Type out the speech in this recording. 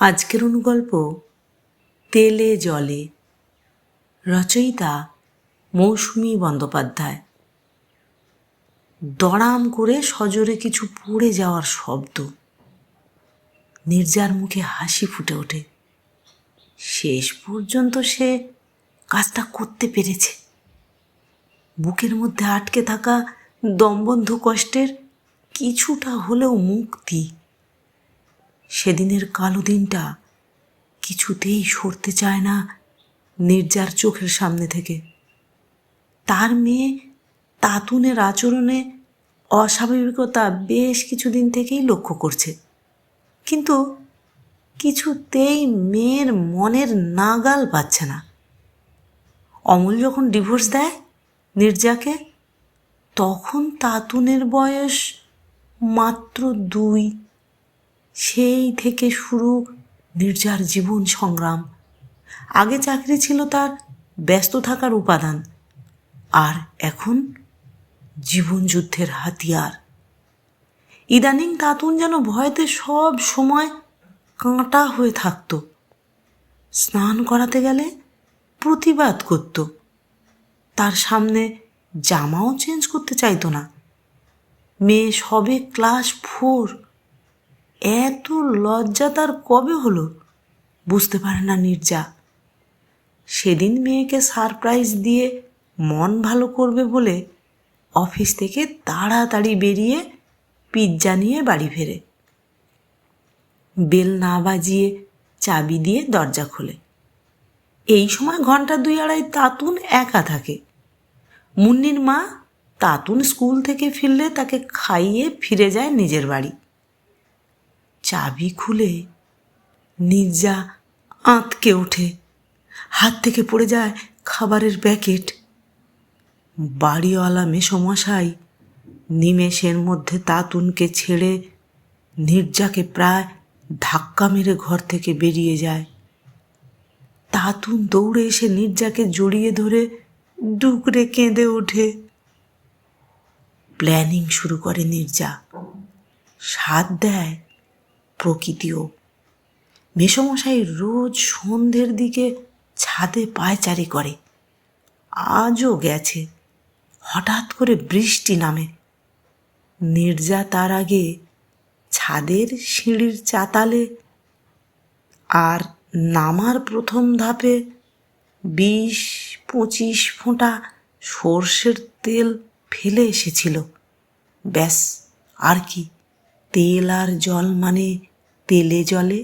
আজকের অনুগল্প, তেলে জলে, রচয়িতা মৌসুমী বন্দ্যোপাধ্যায়। দড়াম করে সজোরে কিছু পড়ে যাওয়ার শব্দ। নির্জার মুখে হাসি ফুটে ওঠে। শেষ পর্যন্ত সে কাজটা করতে পেরেছে। বুকের মধ্যে আটকে থাকা দমবন্ধ কষ্টের কিছুটা হলেও মুক্তি সেদিনের কালো দিনটা কিছুতেই সরতে চায় না নির্জার চোখের সামনে থেকে। তার মেয়ে তাতুনের আচরণে অস্বাভাবিকতা বেশ কিছুদিন থেকেই লক্ষ্য করছে। কিন্তু কিছুতেই মেয়ের মনের নাগাল পাচ্ছে না। অমল যখন ডিভোর্স দেয় নির্জাকে, তখন তাতুনের বয়স মাত্র দুই। সেই থেকে শুরু নির্জার জীবন সংগ্রাম। আগে চাকরি ছিল তার ব্যস্ত থাকার উপাদান। আর এখন জীবন যুদ্ধের হাতিয়ার। ইদানিং তাতুন যেন ভয়তে সব সময় কাঁটা হয়ে থাকতো। স্নান করাতে গেলে প্রতিবাদ করত। তার সামনে জামাও চেঞ্জ করতে চাইতো না। মেয়ে সবে ক্লাস ফোর এত লজ্জা তার কবে হলো? বুঝতে পারে না নির্জা। সেদিন মেয়েকে সারপ্রাইজ দিয়ে মন ভালো করবে বলে অফিস থেকে তাড়াতাড়ি বেরিয়ে পিৎজা নিয়ে বাড়ি ফেরে। বেল না বাজিয়ে চাবি দিয়ে দরজা খোলে। এই সময় ঘণ্টা দুই আড়াই তাতুন একা থাকে। মুন্নির মা তাতুন স্কুল থেকে ফিরলে তাকে খাইয়ে ফিরে যায় নিজের বাড়ি। চাবি খুলে নির্জা আঁতকে ওঠে। হাত থেকে পড়ে যায় খাবারের প্যাকেট। বাড়িওয়ালা মেসমশাই নিমেষের মধ্যে তাতুনকে ছেড়ে নির্জাকে প্রায় ধাক্কা মেরে ঘর থেকে বেরিয়ে যায়। তাতুন দৌড়ে এসে নির্জাকে জড়িয়ে ধরে ডুকরে কেঁদে ওঠে। প্ল্যানিং শুরু করে নির্জা। সাথ দেয় প্রকৃতিও। মেসমশাই রোজ সন্ধ্যের দিকে ছাদে পায়চারি করে। আজও গেছে। হঠাৎ করে বৃষ্টি নামে। নির্জা তার আগে ছাদের সিঁড়ির চাতালে আর নামার প্রথম ধাপে বিশ পঁচিশ ফোঁটা সর্ষের তেল ফেলে এসেছিল। ব্যাস, আর কি। তেল আর জল মানে তেলে জলে